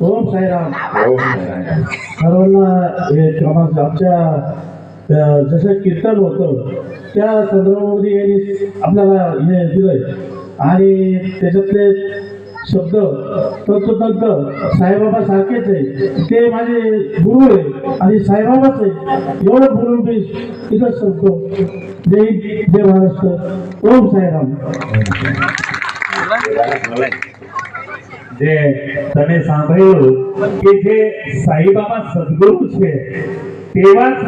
ओम साईराम. सर्वांना हे क्रमांक आमच्या जसं कीर्तन होतं त्या संदर्भामध्ये यांनी आपल्याला हे दिलंय. आणि त्याच्यातले शब्द तंतोतंत साईबाबा सारखेच आहे. ते माझे गुरु आहे आणि साईबाबाच आहे. एवढं बोलून मी इथंच सांगतो. जय जय महाराष्ट्र. ओम साईराम. જે તમે સાંભળ્યું કે જે સાઈબાબા સદગુરુ છે, તેવા જ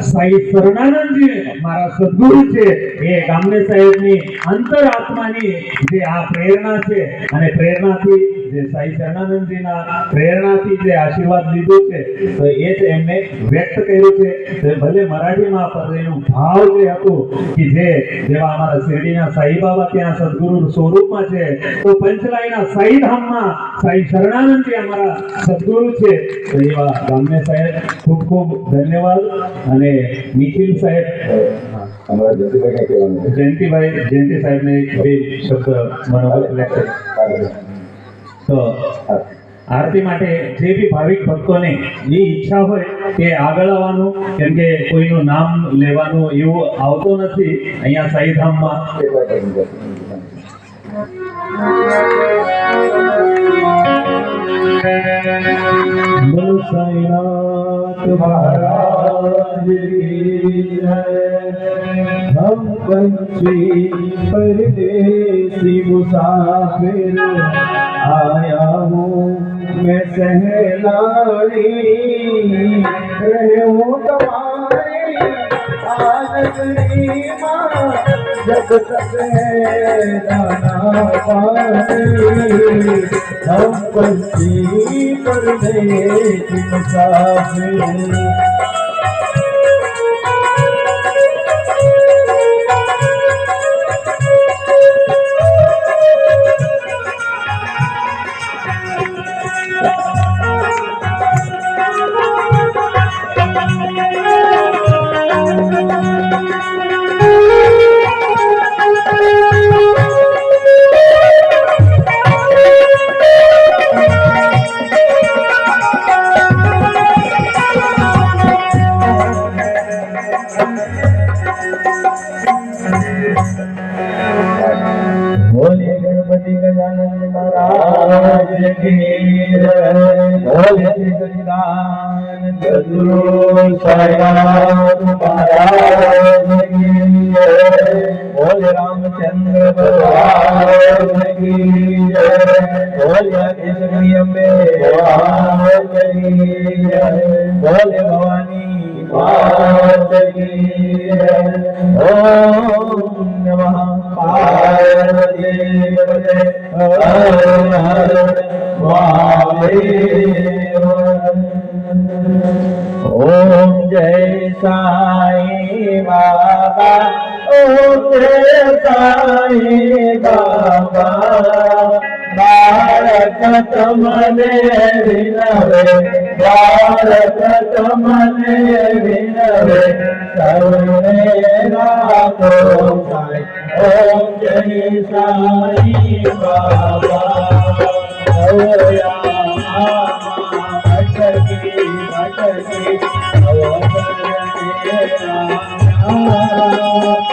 સાઈ શરણાનંદજી મારા સદગુરુ છે. એ ગામને સાહેબની અંતરાત્માની જે આ પ્રેરણા છે, અને પ્રેરણાથી જે સાઈ શરણાનંદજીના પ્રેરણાથી જે આશીર્વાદ લીધો છે તો એ જ એમને વ્યક્ત કર્યું છે. તો ભલે મરાઠીમાં પણ એનું ભાવ જે હતું કે જે જેવા અમારા શિરડીના સાઈબાબા ત્યાં સદગુરુ સ્વરૂપમાં છે તો પંચલાઈના સાઈ ધામમાં સાઈ શરણાનંદજી અમારા સદગુરુ છે. તો એવા ગામને સાહેબ ખૂબ ખૂબ ધન્યવાદ અને નિખિલ સાહેબ અમારા જયંતિભાઈ જયંતિભાઈ જયંતિ સાહેબને બે શબ્દ મનોહર તો આરતી માટે જે બી ભાવિક ભક્તોને જે ઈચ્છા હોય તે આગળ આવવાનું, કેમ કે કોઈનું નામ લેવાનું એવું આવતું નથી, અહીંયા સાઈધામમાં. કરી पंछी परदेसी मुसाफिर आया हूँ। मैं सहलाड़ी रहे तुम्हारी आनंदी माँ। जब हम पंछी परदेसी मुसाफिर। बोले गणपति गजानन महाराज की जय बोले श्री सच्चिदानंद सद्गुरु साईनाथ महाराज की जय बोले रामचंद्र भगवान की जय बोले आदिशक्ति अम्बे महाराज की जय बोले भवानी माता की जय ओम नमः पार्वती पते हर हर महादेव ओम जय साई साई बाबा भारत तमने विनवे भारत तमने विनवे करुणे राखो साई ओम जय साई बाबा ओया अटकी अटकी मार गया मन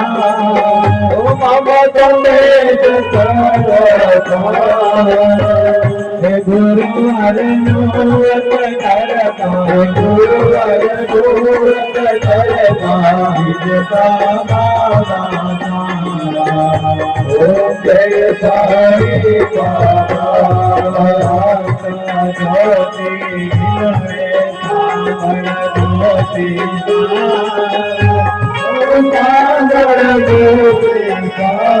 गुरु हर गुरु Oh,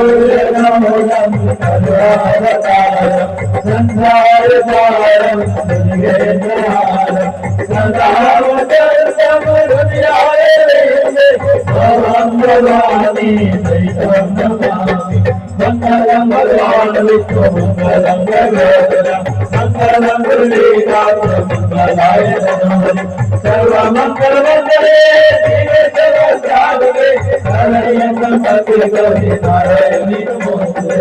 તો மங்களம் பகவானுக்கும் மங்களம் ககோதரம் மங்களம் புரீகாரம் மங்களாய நமதி சர்வ மங்கள மங்களே தேவே சர்வ சாதவே நாராயணம் பத்திர கவி நாராயணி நமோஸ்தே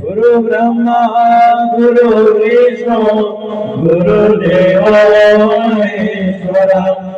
குரு பிரம்மா குரு விஷ்ணு குரு தேவோ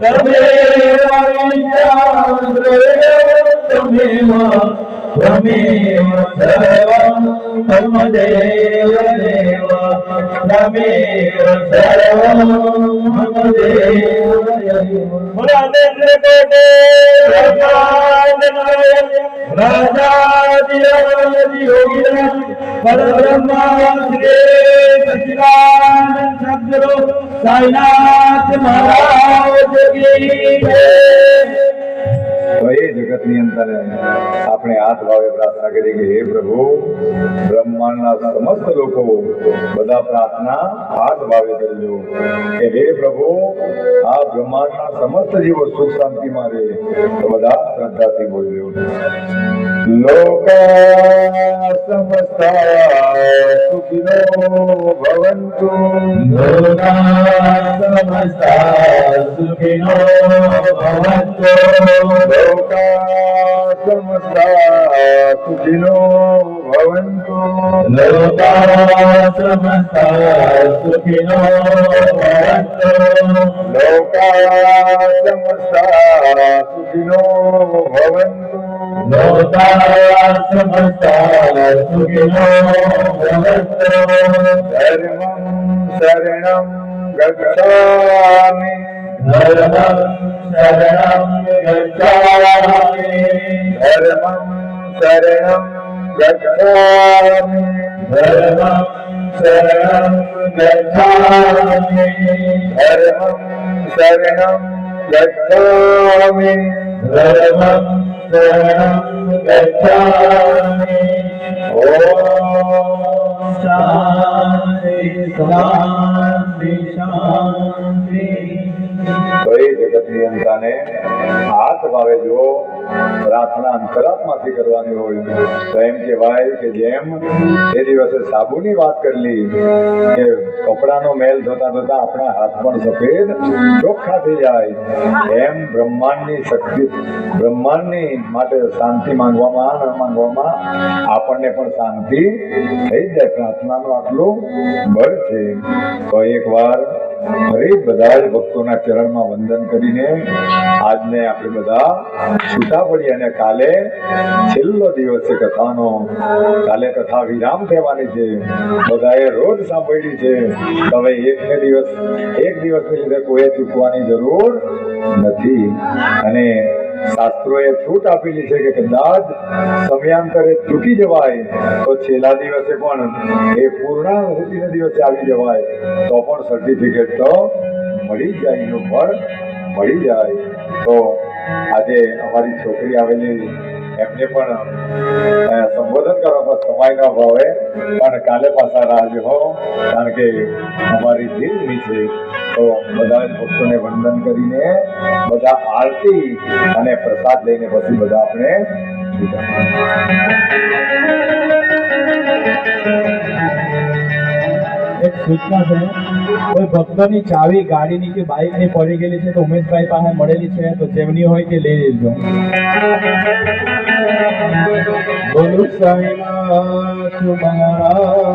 નમઃ તમેવ માતા ચ પિતા તમેવ તમેવ બંધોષિ સખા તમેવ તમેવ વિદ્યાદ્રય તમેવ ત્વમેવ સર્વં મમદેવ દેવ ત્વમેવ સર્વં મમદેવ મુરાદેન્દ્ર કોટે બ્રહ્માંડ નાયક રાજાધિરાજ પરબ્રહ્મા સાઈનાથ મહારાજ કી જય તો એ જગતની અંદર આપણે હાથ ભાવે પ્રાર્થના કરી કે હે પ્રભુ, બ્રહ્માંડના સમસ્ત લોકો બધા પ્રાર્થના હાથ ભાવે કરજો. કે હે પ્રભુ, આ બ્રહ્માંડના સમસ્ત જીવો સુખ શાંતિમાં રહે, તો બધા શ્રદ્ધાથી બોલજો લોકા સમસ્તા સુખિનો ભવંતુ. સુખિનો ભવન્તો લોકા સમસ્તા સુખિનો ભવંતુ લોકા સમસ્તા સુખિનો ભવન્તો લોકા સમસ્તા સુખિનો ભવંતુ લોકા સમસ્તા સુખિનો ભવન્તો ધર્મં શરણં ગચ્છામિ ધર્મં શરણં ગચ્છામિ ધર્મં શરણં ગચ્છામિ ધર્મં શરણં ગચ્છામિ ધર્મં શરણં ગચ્છામિ ધર્મં શરણં ગચ્છામિ ઓમ શાંતિ શાંતિ શાંતિ તો એ જગતની અંતાને હાથ ભાવે જો, પ્રાર્થના અંતરાત્માથી કરવાની હોય. તો એમ કહેવાય કે જેમ એ દિવસે સાબુની વાત કરેલી કે કપડાનો મેલ થતા થતા આપણા હાથ પણ સફેદ ચોખ્ખા થઈ જાય. એમ બ્રહ્માંડની શક્તિ, બ્રહ્માંડની માટે શાંતિ માંગવામાં માંગવામાં આપણને પણ શાંતિ થઈ જાય. પ્રાર્થનાનું આટલું બળ છે. તો એકવાર ફરી બધા ભક્તોના ચરણમાં વંદન કરીને આજને આપણે બધા છૂટા પડી અને કાલે છેલ્લો દિવસ છે કથાનો. કાલે કથા વિરામ થવાની છે. બધાએ રોજ સાંભળી છે. હવે એક બે દિવસ, એક દિવસની લીધે ચૂકવાની જરૂર નથી. અને શાસ્ત્રોએ છૂટ આપેલી છે કે કદાચ સમયાંતરે તૂટી જવાય, તો છેલ્લા દિવસે પણ એ પૂર્ણાહુતિના દિવસે આવી જવાય, તો પણ સર્ટિફિકેટ તો મળી જાય, એનું ફળ મળી જાય. તો આજે અમારી છોકરી આવેલી, એમને પણ સંબોધન કરવા સમય ન ભાવે પણ કાલે પાછા રાહ હો કારણ કે અમારી દિલની છે તો બધા ભક્તોને વંદન કરીને બધા આરતી અને પ્રસાદ લઈને પછી બધા આપણે એક સૂચના છે, કોઈ ભક્તોની ચાવી ગાડીની કે બાઇકની પડી ગયેલી છે તો ઉમેશભાઈ પાસે મળેલી છે, તો જેમની હોય તે લઈ લેજો. બોલું